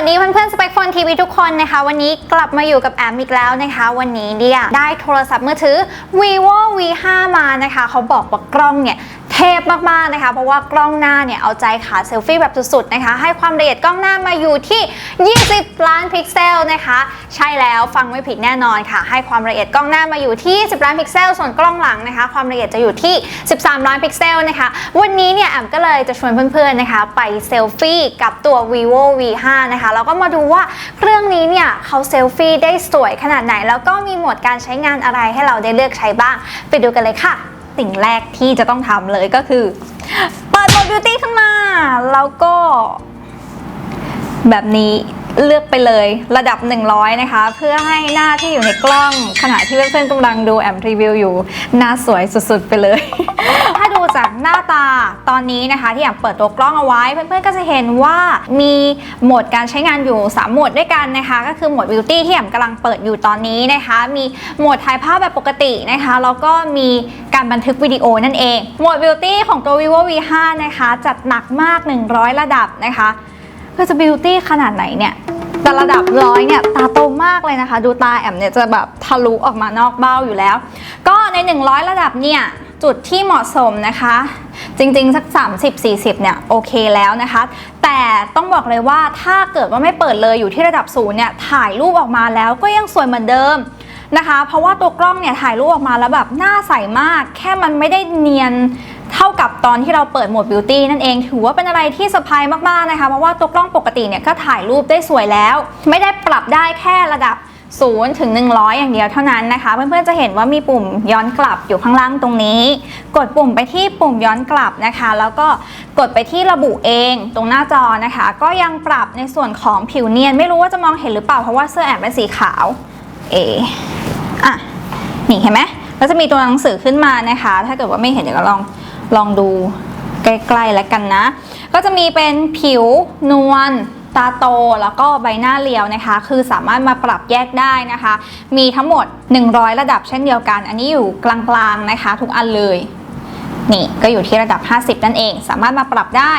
วัสดีเพื่อนๆสเปคโฟนทีวีทุกคนนะคะ วันนี้กลับมาอยู่กับแอมอีกแล้วนะคะ วันนี้เนี่ยได้โทรศัพท์มือถือ vivo v5 มานะคะ เขาบอกว่ากล้องเนี่ย เทพมากๆนะคะ เพราะว่ากล้องหน้าเนี่ยเอาใจขาเซลฟี่แบบสุดๆนะคะ ให้ความละเอียดกล้องหน้ามาอยู่ที่ 20 ล้านพิกเซลนะคะ ใช่แล้วฟังไม่ผิดแน่นอนค่ะ ให้ความละเอียดกล้องหน้ามาอยู่ที่ 10 ล้านพิกเซล ส่วนกล้องหลังนะคะ ความละเอียดจะอยู่ที่ 13 ล้านพิกเซลนะคะ วันนี้เนี่ยแอมก็เลยจะชวนเพื่อนๆนะคะ ไปเซลฟี่กับตัว vivo v5 นะคะแล้วก็มาดูว่าเครื่องนี้เนี่ยเขาเซลฟี่ได้สวยขนาดไหน แล้วก็มีโหมดการใช้งานอะไรให้เราได้เลือกใช้บ้าง ไปดูกันเลยค่ะ สิ่งแรกที่จะต้องทำเลยก็คือ เปิดโหมบิวตี้ขึ้นมา แล้วก็ แบบนี้เลือกไปเลยระดับ 100 นะคะ เพื่อให้หน้าที่อยู่ในกล้องขณะที่เพื่อนๆกำลังดูแอมรีวิวอยู่ หน้าสวยสุดๆไปเลยถ้า จากหน้าตาตอนนี้นะคะ ที่แอมเปิดตัวกล้องเอาไว้ เพื่อนๆก็จะเห็นว่ามีโหมดการใช้งานอยู่ 3 โหมดด้วยกันนะคะ ก็คือโหมด Beauty ที่แอมกำลังเปิดอยู่ตอนนี้นะคะ มีโหมดถ่ายภาพแบบปกตินะคะแล้วก็มีการบันทึกวิดีโอนั่นเองโหมด Beauty ของตัว vivo v5 นะคะจัดหนักมาก 100 ระดับนะคะคือจะบิวตี้ขนาดไหนเนี่ยแต่ระดับร้อยเนี่ยตาโตมากเลยนะคะ ดูตาแอมเนี่ยจะแบบทะลุออกมานอกเบ้าอยู่แล้ว ก็ใน 100 ระดับเนี่ย จุดที่เหมาะสมนะคะ จริงๆ สัก 30-40 เนี่ย โอเคแล้วนะคะ แต่ต้องบอกเลยว่าถ้าเกิดว่าไม่เปิดเลยอยู่ที่ระดับศูนย์เนี่ย ถ่ายรูปออกมาแล้วก็ยังสวยเหมือนเดิมนะคะ เพราะว่าตัวกล้องเนี่ยถ่ายรูปออกมาแล้วแบบหน้าใสมาก แค่มันไม่ได้เนียนเท่ากับตอนที่เราเปิดโหมดบิวตี้นั่นเองถือว่าเป็นอะไรที่สบายมากๆนะคะ เพราะว่าตัวกล้องปกติเนี่ยก็ถ่ายรูปได้สวยแล้ว ไม่ได้ปรับได้แค่ระดับ 0ถึง100 อย่างเดียวเท่านั้นนะคะ เพื่อนๆจะเห็นว่ามีปุ่มย้อนกลับอยู่ข้างล่างตรงนี้ กดปุ่มไปที่ปุ่มย้อนกลับนะคะ แล้วก็กดไปที่ระบุเองตรงหน้าจอนะคะ ก็ยังปรับในส่วนของผิวเนียน ไม่รู้ว่าจะมองเห็นหรือเปล่าเพราะว่าเสื้อแอบเป็นสีขาวเออะนี่เห็นไหมก็จะมีตัวหนังสือขึ้นมานะคะ ถ้าเกิดว่าไม่เห็นเดี๋ยวก็ลองลองดูใกล้ๆแล้วกันนะ ก็จะมีเป็นผิวนวล ตาโตแล้วก็ใบหน้าเรียวนะคะ คือสามารถมาปรับแยกได้นะคะ มีทั้งหมด 100 ระดับเช่นเดียวกัน อันนี้อยู่กลางๆนะคะ ทุกอันเลย นี่ก็อยู่ที่ระดับ 50 นั่นเอง สามารถมาปรับได้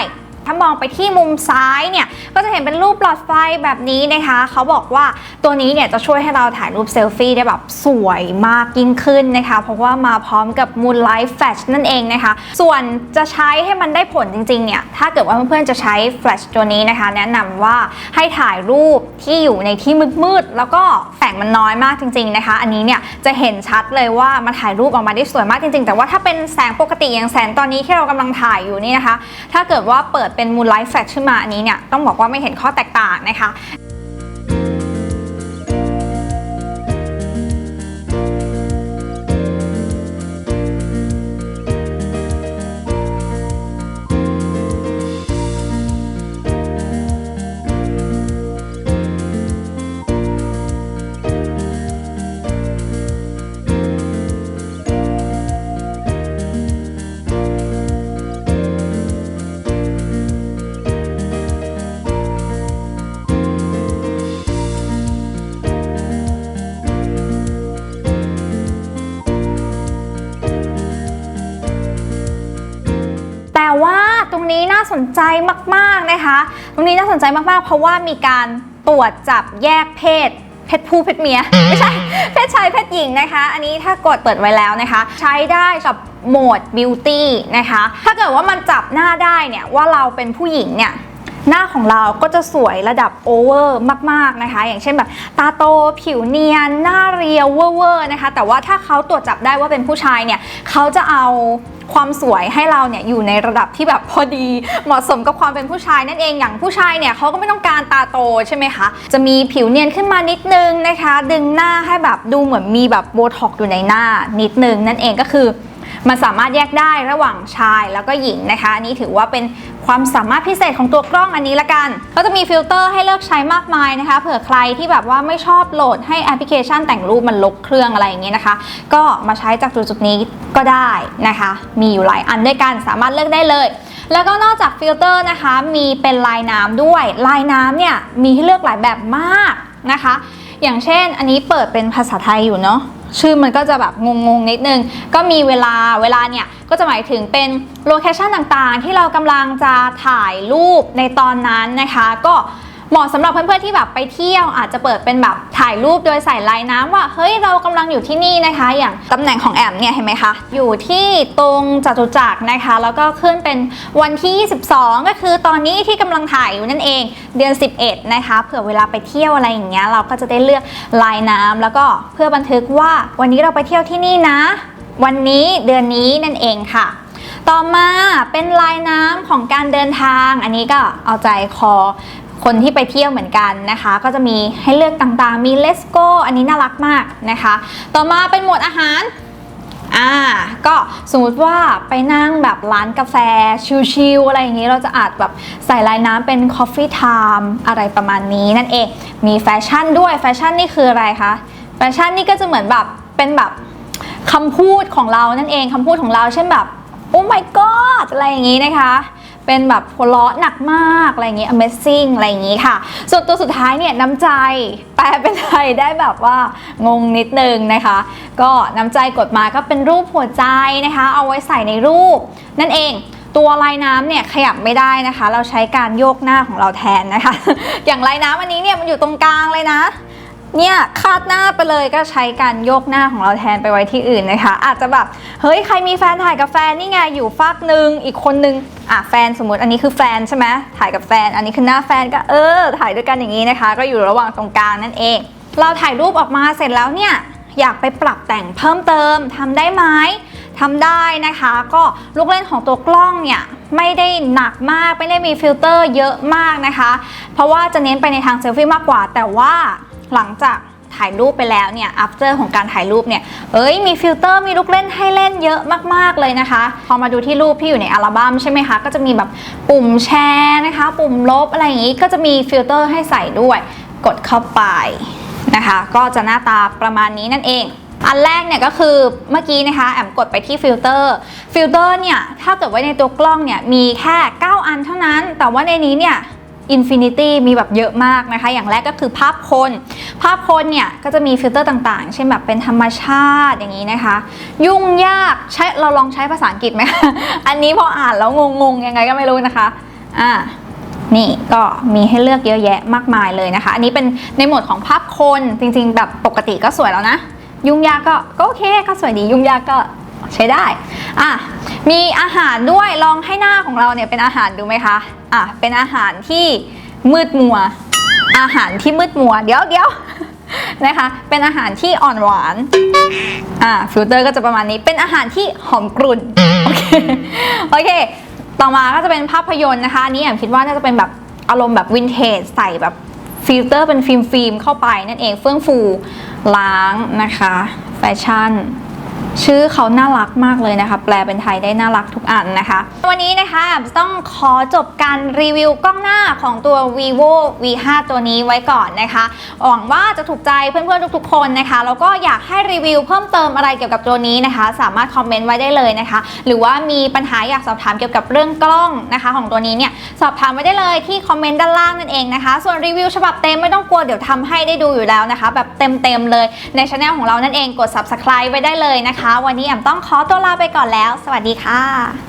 ถ้ามองไปที่มุมซ้ายเนี่ยก็จะเห็นเป็นรูปหลอดไฟแบบนี้นะคะ เขาบอกว่าตัวนี้เนี่ยจะช่วยให้เราถ่ายรูปเซลฟี่ได้แบบสวยมากยิ่งขึ้นนะคะ เพราะว่ามาพร้อมกับ Moonlight Flash นั่นเองนะคะ ส่วนจะใช้ให้มันได้ผลจริงๆเนี่ยถ้าเกิดว่าเพื่อนๆจะใช้ Flash ตัวนี้นะคะ แนะนำว่าให้ถ่ายรูปที่อยู่ในที่มืดๆแล้วก็แสงมันน้อยมากจริง ๆนะคะ อันนี้เนี่ยจะเห็นชัดเลยว่ามันถ่ายรูปออกมาได้สวยมากจริงๆ แต่ว่าถ้าเป็นแสงปกติอย่างแสงตอนนี้ที่เรากำลังถ่ายอยู่นี่นะคะ ถ้าเกิดว่าเปิดเป็นมูลไลท์แฟกขึ้นมาอันนี้เนี่ยต้องบอกว่าไม่เห็นข้อแตกต่างนะคะ นี้น่าสนใจมากๆนะคะตรงนี้น่าสนใจมากๆ เพราะว่ามีการตรวจจับแยกเพศเพศผู้เพศเมียไม่ใช่เพศชายเพศหญิงนะคะ อันนี้ถ้ากดเปิดไว้แล้วนะคะ ใช้ได้กับโหมด beauty นะคะ ถ้าเกิดว่ามันจับหน้าได้เนี่ยว่าเราเป็นผู้หญิงเนี่ยหน้าของเราก็จะสวยระดับโอเวอร์มากๆนะคะ อย่างเช่นแบบตาโตผิวเนียน หน้าเรียวเวอร์นะคะ แต่ว่าถ้าเขาตรวจจับได้ว่าเป็นผู้ชายเนี่ยเขาจะเอา ความสวยให้เราเนี่ยอยู่ในระดับที่แบบพอดีเหมาะสมกับความเป็นผู้ชายนั่นเองอย่างผู้ชายเนี่ยเขาก็ไม่ต้องการตาโตใช่ไหมคะจะมีผิวเนียนขึ้นมานิดนึงนะคะ ดึงหน้าให้แบบดูเหมือนมีแบบโบท็อกอยู่ในหน้านิดนึงนั่นเองก็คือมันสามารถแยกได้ระหว่างชายแล้วก็หญิงนะคะอันนี้ถือว่าเป็น ความสามารถพิเศษของตัวกล้องอันนี้ละกัน ก็จะมีฟิลเตอร์ให้เลือกใช้มากมายนะคะ เผื่อใครที่แบบว่าไม่ชอบโหลดให้แอปพลิเคชันแต่งรูปมันลกเครื่องอะไรอย่างเงี้ยนะคะ ก็มาใช้จากจุดจุดๆนี้ก็ได้นะคะ มีอยู่หลายอันด้วยกันสามารถเลือกได้เลยแล้วก็นอกจากฟิลเตอร์นะคะ มีเป็นลายน้ำด้วย ลายน้ำเนี่ยมีให้เลือกหลายแบบมากนะคะ อย่างเช่นอันนี้เปิดเป็นภาษาไทยอยู่เนาะ ชื่อมันก็จะแบบงงๆนิดนึง ก็มีเวลาเวลาเนี่ย ก็จะหมายถึงเป็นโลเคชันต่างๆ ที่เรากำลังจะถ่ายรูปในตอนนั้นนะคะ ก็ เหมาะสำหรับเพื่อนๆที่แบบไปเที่ยวอาจจะเปิดเป็นแบบถ่ายรูปโดยใส่ลายน้ำว่าเฮ้ยเรากำลังอยู่ที่นี่นะคะ อย่างตำแหน่งของแอมเนี่ยเห็นไหมคะ อยู่ที่ตรงจตุจักรนะคะ แล้วก็ขึ้นเป็นวันที่ 22 ก็คือตอนนี้ที่กำลังถ่ายอยู่นั่นเองเดือน 11 นะคะเผื่อเวลาไปเที่ยวอะไรอย่างเงี้ยเราก็จะได้เลือกลายน้ำแล้วก็เพื่อบันทึกว่าวันนี้เราไปเที่ยวที่นี่นะ วันนี้เดือนนี้นั่นเองค่ะต่อมาเป็นลายน้ำของการเดินทาง อันนี้ก็เอาใจคอ คนที่ไปเที่ยวเหมือนกันนะคะ ก็จะมีให้เลือกต่างๆ มี Let's go อันนี้น่ารักมากนะคะ ต่อมาเป็นหมวดอาหารอ่าก็สมมติว่าไปนั่งแบบร้านกาแฟชิลๆอะไรอย่างนี้เราจะอาจแบบใส่ลายน้ำเป็น Coffee Time อะไรประมาณนี้นั่นเอง มีแฟชั่นด้วยแฟชั่นนี่คืออะไรคะ แฟชั่นนี่ก็จะเหมือนแบบเป็นแบบคำพูดของเรานั่นเองคำพูดของเราเช่นแบบโอ้ my god อะไรอย่างนี้นะคะ เป็นแบบหัวเราะหนักมากอะไรอย่างนี้ amazing อะไรอย่างนี้ค่ะ ส่วนตัวสุดท้ายเนี่ยน้ำใจแปลเป็นไทยได้แบบว่างงนิดนึงนะคะ ก็น้ำใจกดมาก็เป็นรูปหัวใจนะคะ เอาไว้ใส่ในรูป นั่นเองตัวลายน้ำเนี่ยขยับไม่ได้นะคะ เราใช้การโยกหน้าของเราแทนนะคะ อย่างลายน้ำอันนี้เนี่ยมันอยู่ตรงกลางเลยนะ เนี่ยคาดหน้าไปเลยก็ใช้การโยกหน้าของเราแทนไปไว้ที่อื่นนะคะ อาจจะแบบเฮ้ยใครมีแฟนถ่ายกับแฟนนี่ไงอยู่ฝากหนึ่งอีกคนนึงอะแฟนสมมติอันนี้คือแฟนใช่ไหมถ่ายกับแฟน อันนี้คือหน้าแฟนก็เออ ถ่ายด้วยกันอย่างนี้นะคะ ก็อยู่ระหว่างตรงกลางนั่นเอง เราถ่ายรูปออกมาเสร็จแล้วเนี่ยอยากไปปรับแต่งเพิ่มเติมทำได้ไหมทำได้นะคะ ก็ลูกเล่นของตัวกล้องเนี่ยไม่ได้หนักมากไม่ได้มีฟิลเตอร์เยอะมากนะคะ เพราะว่าจะเน้นไปในทางเซลฟี่มากกว่าแต่ว่า หลังจากถ่ายรูปไปแล้วเนี่ย after ของการถ่ายรูปเนี่ย เอ้ย มีฟิลเตอร์มีลูกเล่นให้เล่นเยอะมากๆเลยนะคะ พอมาดูที่รูปที่อยู่ในอัลบั้มใช่ไหมคะ ก็จะมีแบบปุ่มแชร์นะคะ ปุ่มลบอะไรอย่างนี้ ก็จะมีฟิลเตอร์ให้ใส่ด้วย กดเข้าไปนะคะ ก็จะหน้าตาประมาณนี้นั่นเอง อันแรกเนี่ยก็คือเมื่อกี้นะคะ แอมกดไปที่ฟิลเตอร์ ฟิลเตอร์เนี่ย ถ้าเกิดไว้ในตัวกล้องเนี่ย มีแค่ 9 อันเท่านั้น แต่ว่าในนี้เนี่ย อินฟินิตี้มีแบบเยอะมากนะคะ อย่างแรกก็คือภาพคน ภาพคนเนี่ยก็จะมีฟิลเตอร์ต่างๆ เช่นแบบเป็นธรรมชาติอย่างนี้นะคะ ยุ่งยากใช้เราลองใช้ภาษาอังกฤษไหมอันนี้พออ่านแล้วงงๆยังไงก็ไม่รู้นะคะอ่านี่ก็มีให้เลือกเยอะแยะมากมายเลยนะคะ อันนี้เป็นในโหมดของภาพคนจริงๆ แบบปกติก็สวยแล้วนะ ยุ่งยากก็ก็โอเคก็สวยดียุ่งยากก็ใช้ได้อะ มีอาหารด้วยลองให้หน้าของเราเนี่ยเป็นอาหารดูไหมคะอะเป็นอาหารที่มืดมัว อาหารที่มืดมัว เดี๋ยวเดี๋ยวนะคะ เป็นอาหารที่อ่อนหวาน อ่าฟิลเตอร์ก็จะประมาณนี้ เป็นอาหารที่หอมกรุ่น โอเค โอเค ต่อมาก็จะเป็นภาพยนตร์นะคะนนี้แอมคิดว่าน่าจะเป็นแบบอารมณ์แบบวินเทจใส่แบบฟิลเตอร์เป็นฟิล์มฟิล์มเข้าไปนั่นเองเฟื่องฟูล้างนะคะ แฟชั่น ชื่อเขาน่ารักมากเลยนะคะ แปลเป็นไทยได้น่ารักทุกอันนะคะ วันนี้นะคะต้องขอจบการรีวิวกล้องหน้าของตัว vivo v5 ตัวนี้ไว้ก่อนนะคะ หวังว่าจะถูกใจเพื่อนๆทุกๆคนนะคะ แล้วก็อยากให้รีวิวเพิ่มเติมอะไรเกี่ยวกับตัวนี้นะคะ สามารถคอมเมนต์ไว้ได้เลยนะคะ หรือว่ามีปัญหาอยากสอบถามเกี่ยวกับเรื่องกล้องนะคะ ของตัวนี้เนี่ยสอบถามไว้ได้เลยที่คอมเมนต์ด้านล่างนั่นเองนะคะ ส่วนรีวิวฉบับเต็มไม่ต้องกลัวเดี๋ยวทำให้ได้ดูอยู่แล้วนะคะ แบบเต็มๆเลยในช anel ของเรานั่นเองกด subscribe ไว้ได้เลยนะคะนะคะ วันนี้แอมต้องขอตัวลาไปก่อนแล้ว สวัสดีค่ะ